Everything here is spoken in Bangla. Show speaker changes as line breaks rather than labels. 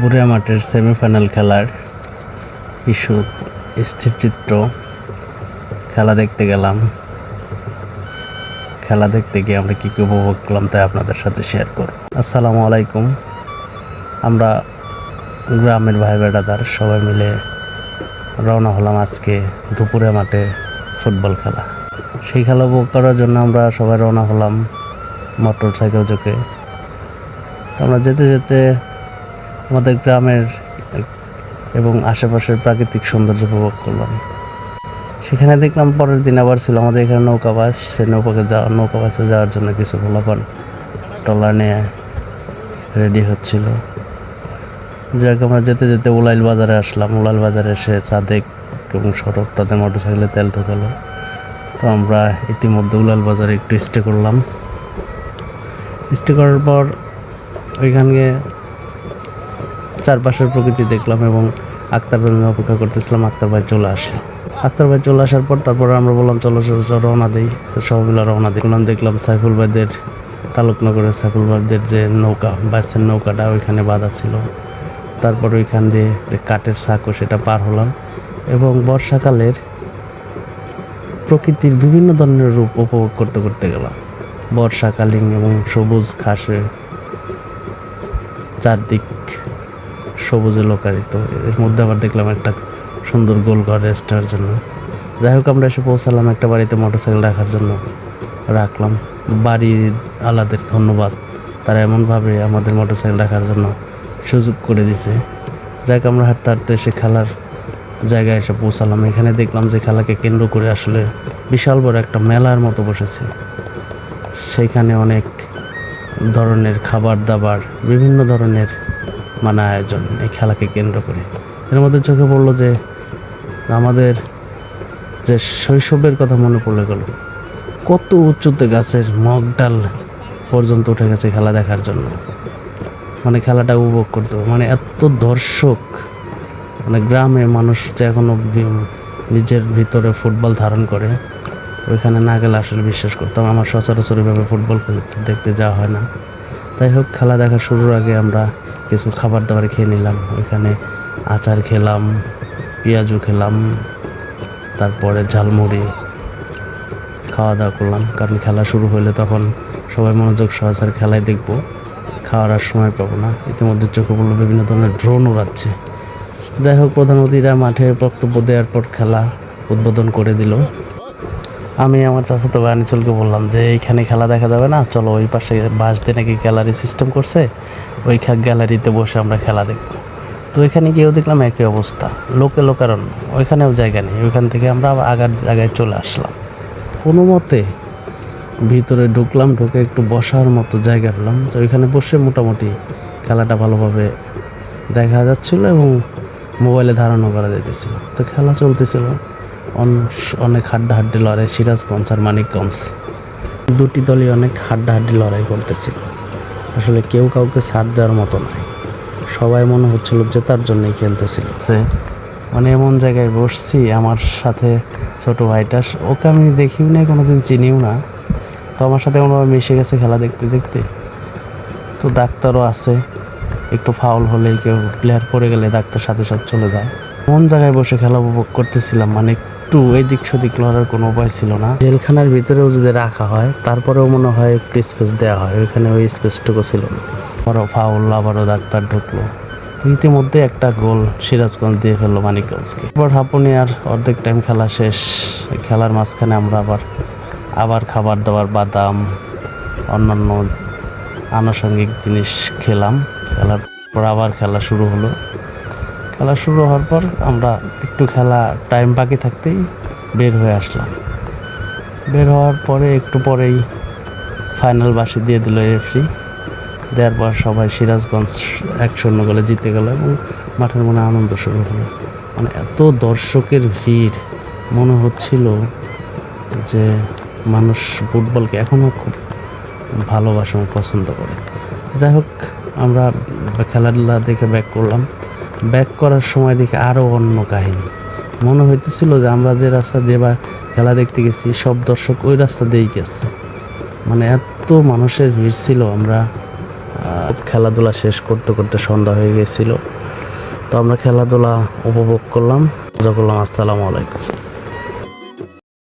বুড়িয়া মাঠের সেমিফাইনাল খেলার কিছু স্থির চিত্র, খেলা দেখতে গেলাম। খেলা দেখতে গিয়ে আমরা কী কী উপভোগ করলাম তাই আপনাদের সাথে শেয়ার করব। আসসালামু আলাইকুম। আমরা গ্রামের ভাই বেড়াদার সবাই মিলে রওনা হলাম আজকে দুপুরে মাঠে ফুটবল খেলা। সেই খেলা উপভোগ করার জন্য আমরা সবাই রওনা হলাম মোটর সাইকেল যোগে তো আমরা যেতে যেতে আমাদের গ্রামের এবং আশেপাশের প্রাকৃতিক সৌন্দর্য উপভোগ করলাম। সেখানে দেখলাম পরের দিন আবার ছিল আমাদের এখানে নৌকা বাস। সেই নৌকাকে যাওয়া নৌকা বাসে যাওয়ার জন্য কিছু ফলাফল ট্রলার নিয়ে রেডি হচ্ছিল। যাক আমরা যেতে যেতে উলাইল বাজারে আসলাম। উলাইল বাজারে এসে সাদেক এবং সড়ক তাদের মোটর সাইকেলে তেল ঢোকালো। তো আমরা ইতিমধ্যে উলাইল বাজারে একটু স্টে করলাম। স্টে করার পর ওইখানে চারপাশের প্রকৃতি দেখলাম এবং আক্তার ভাই অপেক্ষা করতেছিলাম, আক্তার ভাই চলে আসলো। আক্তার ভাই চলে আসার পর তারপরে আমরা বললাম, চলো রওনা দিই। মিলে রওনা দিই বললাম, দেখলাম সাইফুল ভাইদের তালুকনগরের সাইফুল ভাইদের যে নৌকা বাসের নৌকাটা ওইখানে বাঁধা ছিল। তারপর ওইখান দিয়ে কাঠের সাঁকো সেটা পার হলাম এবং বর্ষাকালের প্রকৃতির বিভিন্ন ধরনের রূপ উপভোগ করতে করতে গেলাম। বর্ষাকালীন এবং সবুজ ঘাসে চারদিক সবুজে লোকারিত এর মধ্যে আবার দেখলাম একটা সুন্দর গোলঘর রেস্ট নেওয়ার জন্য। যাই হোক, আমরা এসে পৌঁছালাম একটা বাড়িতে মোটরসাইকেল রাখার জন্য। রাখলাম। বাড়ি আলাদের ধন্যবাদ। তারা এমনভাবে আমাদের মোটরসাইকেল রাখার জন্য সুযোগ করে দিছে যাই হোক, আমরা হাঁটতে হাঁটতে এসে খেলার জায়গায় এসে পৌঁছালাম। এখানে দেখলাম যে খেলাকে কেন্দ্র করে আসলে বিশাল বড় একটা মেলার মতো বসেছে। সেইখানে অনেক ধরনের খাবার দাবার, বিভিন্ন ধরনের মানে আয়োজন, এই খেলাকে কেন্দ্র করে। এর মধ্যে চোখে পড়ল যে আমাদের যে শৈশবের কথা মনে পড়ে গেল, কত উঁচুতে গাছের মগ ডাল পর্যন্ত উঠে গেছে খেলা দেখার জন্য। মানে খেলাটা উপভোগ করতো। মানে এত দর্শক মানে গ্রামে মানুষ যে এখনও বি- নিজের ভিতরে ফুটবল ধারণ করে, ওইখানে না গেলে আসলে বিশ্বাস করতাম। আমার সচরাচর এভাবে ফুটবল খেলতে দেখতে যাওয়া হয় না। তাই হোক, খেলা দেখা শুরুর আগে আমরা কিছু খাবার দাবার খেয়ে নিলাম। ওইখানে আচার খেলাম পেঁয়াজু খেলাম, তারপরে ঝালমুড়ি খাওয়া দাওয়া করলাম। কারণ খেলা শুরু হলে তখন সবাই মনোযোগ সহকারে খেলায় দেখব, খাওয়ার আর সময় পাবো না। ইতিমধ্যে চোখে পড়ল বিভিন্ন ধরনের ড্রোন উড়াচ্ছে। যাই হোক, প্রধান অতিথিরা মাঠে বক্তব্য দেওয়ার পর খেলা উদ্বোধন করে দিল। আমি আমার চাচাতো ভাই আনিচলকে বললাম যে, এইখানে খেলা দেখা যাবে না? চলো ওই পাশে বাস দিয়ে নাকি গ্যালারি সিস্টেম করছে। ওই গ্যালারিতে বসে আমরা খেলা দেখব। তো ওইখানে গিয়েও দেখলাম একই অবস্থা, লোকে লোকারণ্য, ওইখানেও জায়গা নেই। ওইখান থেকে আমরা আগার জায়গায় চলে আসলাম। কোনো মতে ভিতরে ঢুকলাম, ঢুকে একটু বসার মতো জায়গা পেলাম। তো ওইখানে বসে মোটামুটি খেলাটা ভালোভাবে দেখা যাচ্ছিল এবং মোবাইলে ধারণা করা যাইতেছিল। তো খেলা চলতেছিল। অনেক হাড্ডাহাড্ডি লড়াই, সিরাজগঞ্জ আর মানিকগঞ্জ। দুটি দলই অনেক হাড্ডাহাড্ডি লড়াই করতেছিল। আসলে কেউ কাউকে ছাড় দেওয়ার মতো নয় সবাই মনে হচ্ছিল জেতার জন্যই খেলতেছিল। মানে এমন জায়গায় বসছি, আমার সাথে ছোট ভাইটা, ওকে আমি দেখিও না কোনোদিন চিনিও না। তো আমার সাথে কোনোভাবে মিশে গেছে খেলা দেখতে দেখতে। তো ডাক্তারও আছে, একটু ফাউল হলেই কেউ প্লেয়ার পড়ে গেলে ডাক্তার সাথে সাথে চলে যায়। কোন জায়গায় বসে খেলা উপভোগ করতেছিলাম মানে একটু এদিক সেদিক লড়ার কোনো উপায় ছিল না। জেলখানার ভিতরেও যদি রাখা হয়, তারপরেও মনে হয় একটু স্পেস দেওয়া হয়। ওইখানে ওই স্পেসটুকু ছিল আবারও ফাউল আবারও ডাক্তার ঢুকলো। ইতিমধ্যে একটা গোল সিরাজগঞ্জ দিয়ে ফেলল মানিকগঞ্জকে। এবার হাঁপুনি আর অর্ধেক টাইম খেলা শেষ। খেলার মাঝখানে আমরা আবার আবার খাবার দাবার, বাদাম, অন্যান্য আনুষঙ্গিক জিনিস খেলাম। খেলার পর আবার খেলা শুরু হলো। খেলা শুরু হওয়ার পর আমরা একটু খেলা টাইম বাকি থাকতেই বের হয়ে আসলাম। বের হওয়ার পরে একটু পরেই ফাইনাল বাসি দিয়ে দিল রেফরি দেওয়ার পর সবাই সিরাজগঞ্জ এক শূন্য গোলে জিতে গেল এবং মাঠের মনে আনন্দ শুরু হলো। মানে এত দর্শকের ভিড়, মনে হচ্ছিল যে মানুষ ফুটবলকে এখনও খুব ভালোবাসা পছন্দ করে। যাই হোক, আমরা খেলাধুলা দেখে ব্যাক করলাম। ব্যাক করার সময় দেখে আরও অন্য কাহিনী। মনে হইতেছিল যে আমরা যে রাস্তা দিয়ে বা খেলা দেখতে গেছি, সব দর্শক ওই রাস্তা দিয়েই গেছে। মানে এত মানুষের ভিড় ছিল আমরা খেলাধুলা শেষ করতে করতে সন্ধ্যা হয়ে গেছিল। তো আমরা খেলাধুলা উপভোগ করলাম। মজা করলাম। আসসালামু আলাইকুম।